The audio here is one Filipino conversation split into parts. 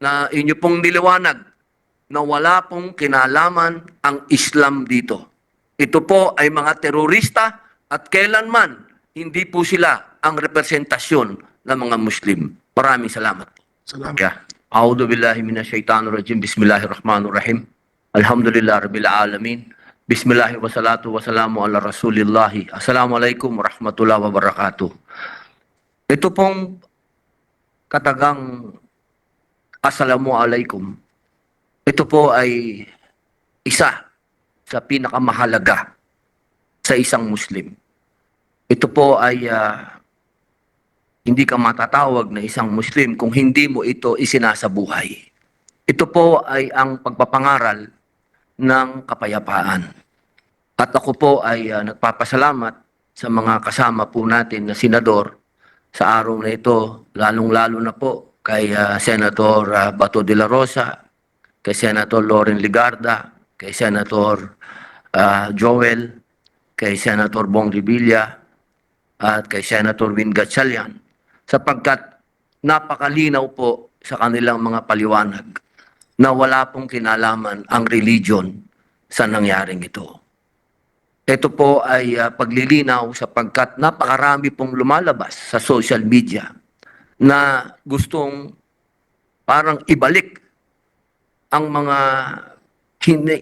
na inyo pong niliwanag na wala pong kinalaman ang Islam dito. Ito po ay mga terorista at kailanman hindi po sila ang representasyon ng mga Muslim. Maraming salamat. Salamat. Yeah. A'udhu billahi minasyaitanir rajim. Bismillahirrahmanirrahim. Alhamdulillah rabbil alamin. Bismillahi wa salatu wa salamu ala rasulillahi. Assalamualaikum warahmatullahi wabarakatuh. Ito pong katagang Assalamualaikum. Ito po ay isa sa pinakamahalaga sa isang Muslim. Ito po ay ah, hindi ka matatawag na isang Muslim kung hindi mo ito isinasabuhay. Ito po ay ang pagpapangaral ng kapayapaan. At ako po ay ah, nagpapasalamat sa mga kasama po natin na senador sa araw na ito, lalong-lalo na po kay ah, Senator ah, Bato de la Rosa, kay Senator Loren Ligarda, kay Senator ah, Joel, kay Senator Bong Revilla, at kay Senator Win Gatchalian sapagkat napakalinaw po sa kanilang mga paliwanag na wala pong kinalaman ang religion sa nangyaring ito. Ito po ay ah, paglilinaw sapagkat napakarami pong lumalabas sa social media na gustong parang ibalik ang mga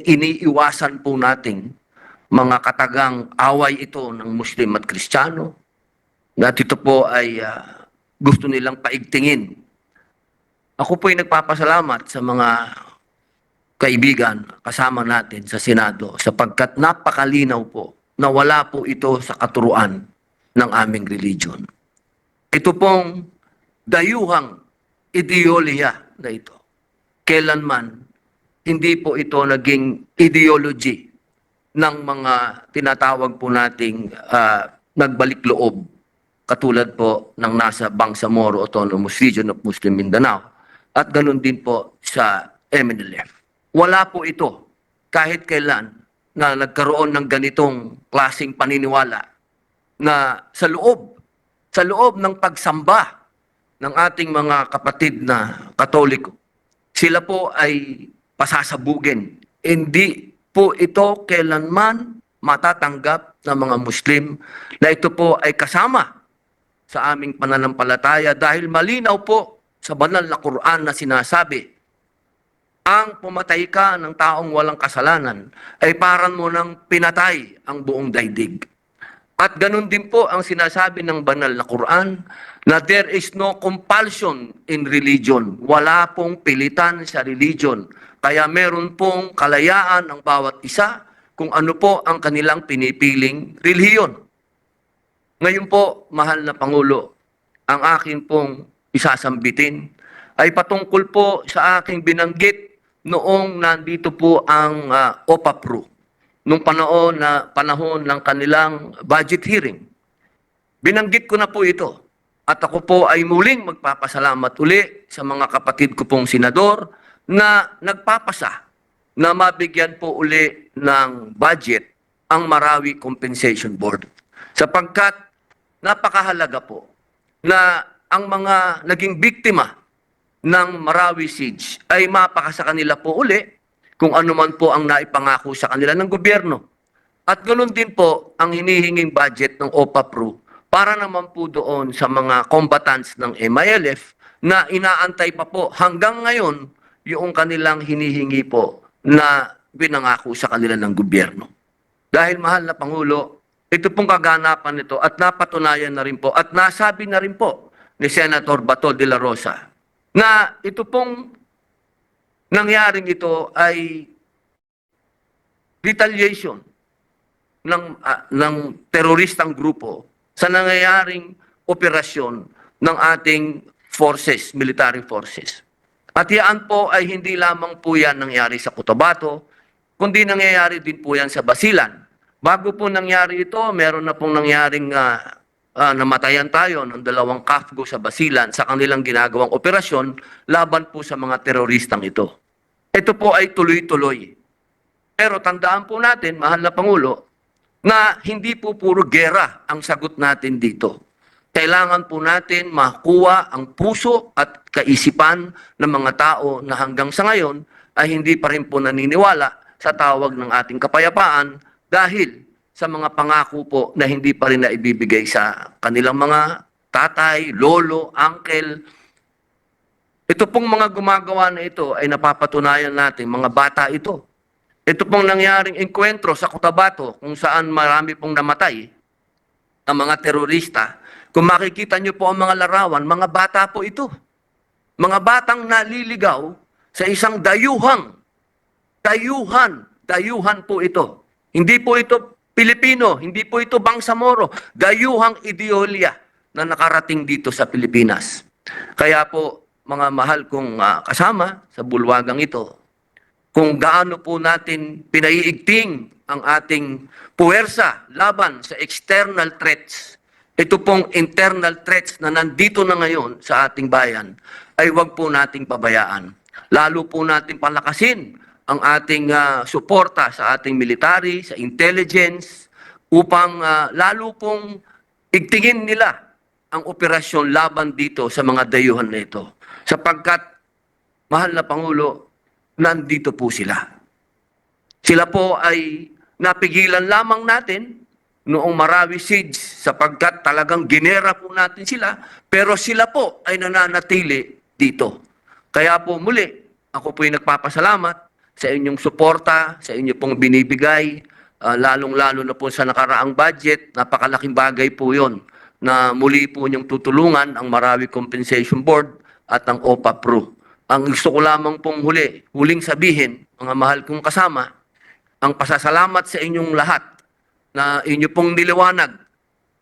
iniiwasan po nating mga katagang away ito ng Muslim at Kristiyano at ito po ay ah, gusto nilang paigtingin. Ako po ay nagpapasalamat sa mga kaibigan kasama natin sa Senado sapagkat napakalinaw po na wala po ito sa katuruan ng aming religion. Ito pong dayuhang ideolohiya na ito. Kailanman, hindi po ito naging ideology ng mga tinatawag po nating ah, nagbalik loob katulad po ng nasa Bangsamoro Autonomous Region of Muslim Mindanao at ganun din po sa MNLF. Wala po ito kahit kailan na nagkaroon ng ganitong klasing paniniwala na sa loob, sa loob ng pagsamba ng ating mga kapatid na katoliko, sila po ay pasasabugin. Hindi po ito kailanman matatanggap ng mga Muslim na ito po ay kasama sa aming pananampalataya dahil malinaw po sa banal na Quran na sinasabi, ang pumatay ka ng taong walang kasalanan ay parang mo nang pinatay ang buong daigdig. At ganun din po ang sinasabi ng banal na Quran na there is no compulsion in religion. Wala pong pilitan sa religion. Kaya meron pong kalayaan ang bawat isa kung ano po ang kanilang pinipiling relihiyon. Ngayon po, mahal na Pangulo, ang akin pong isasambitin ay patungkol po sa aking binanggit noong nandito po ang ah, OPAPRO, nung panahon na panahon ng kanilang budget hearing. Binanggit ko na po ito. At ako po ay muling magpapasalamat uli sa mga kapatid ko pong senador na nagpapasa na mabigyan po uli ng budget ang Marawi Compensation Board. Sapagkat napakahalaga po na ang mga naging biktima ng Marawi Siege ay mapaka sa kanila po uli kung ano man po ang naipangako sa kanila ng gobyerno. At ganoon din po ang hinihinging budget ng OPAPRO para naman po doon sa mga combatants ng MILF na inaantay pa po hanggang ngayon yung kanilang hinihingi po na pinangako sa kanila ng gobyerno. Dahil mahal na Pangulo, ito pong kaganapan nito at napatunayan na rin po at nasabi na rin po ni Senator Bato de la Rosa na ito pong nangyaring ito ay retaliation ng ah, ng teroristang grupo sa nangyayaring operasyon ng ating forces, military forces. At yan po ay hindi lamang po yan nangyari sa Cotabato, kundi nangyayari din po yan sa Basilan. Bago po nangyari ito, meron na pong nangyaring ah, ah, namatayan tayo ng dalawang kafgo sa Basilan sa kanilang ginagawang operasyon laban po sa mga teroristang ito. Ito po ay tuloy-tuloy. Pero tandaan po natin, mahal na Pangulo, na hindi po puro gera ang sagot natin dito. kailangan po natin makuha ang puso at kaisipan ng mga tao na hanggang sa ngayon ay hindi pa rin po naniniwala sa tawag ng ating kapayapaan dahil sa mga pangako po na hindi pa rin naibibigay sa kanilang mga tatay, lolo, uncle. Ito pong mga gumagawa na ito ay napapatunayan natin, mga bata ito. Ito pong nangyaring enkwentro sa Cotabato kung saan marami pong namatay ng mga terorista. Kung makikita niyo po ang mga larawan, mga bata po ito. Mga batang naliligaw sa isang dayuhang. Dayuhan. Dayuhan po ito. Hindi po ito Pilipino, hindi po ito Bangsamoro. Dayuhang ideolya na nakarating dito sa Pilipinas. Kaya po, mga mahal kong ah, kasama sa bulwagang ito, kung gaano po natin pinaiigting ang ating puwersa laban sa external threats, ito pong internal threats na nandito na ngayon sa ating bayan, ay wag po nating pabayaan. Lalo po natin palakasin ang ating ah, suporta sa ating military, sa intelligence, upang ah, lalo pong igtingin nila ang operasyon laban dito sa mga dayuhan na ito. Sapagkat, mahal na Pangulo, nandito po sila. Sila po ay napigilan lamang natin noong Marawi Siege sapagkat talagang ginera po natin sila, pero sila po ay nananatili dito. Kaya po muli, ako po ay nagpapasalamat sa inyong suporta, sa inyo pong binibigay, ah, lalong-lalo na po sa nakaraang budget, napakalaking bagay po yon na muli po niyong tutulungan ang Marawi Compensation Board at ang OPA Pro. Ang gusto ko lamang pong huli, huling sabihin, mga mahal kong kasama, ang pasasalamat sa inyong lahat na inyo pong niliwanag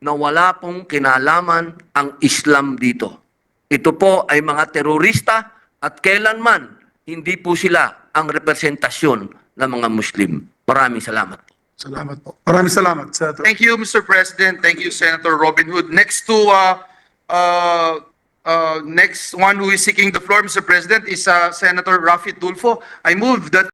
na wala pong kinalaman ang Islam dito. Ito po ay mga terorista at kailanman hindi po sila ang representasyon ng mga Muslim. Maraming salamat. Salamat po. Maraming salamat, Senator. Thank you, Mr. President. Thank you, Senator Robin Hood. Next to, uh, uh, uh, next one who is seeking the floor, Mr. President, is uh, Senator Rafi Tulfo. I move that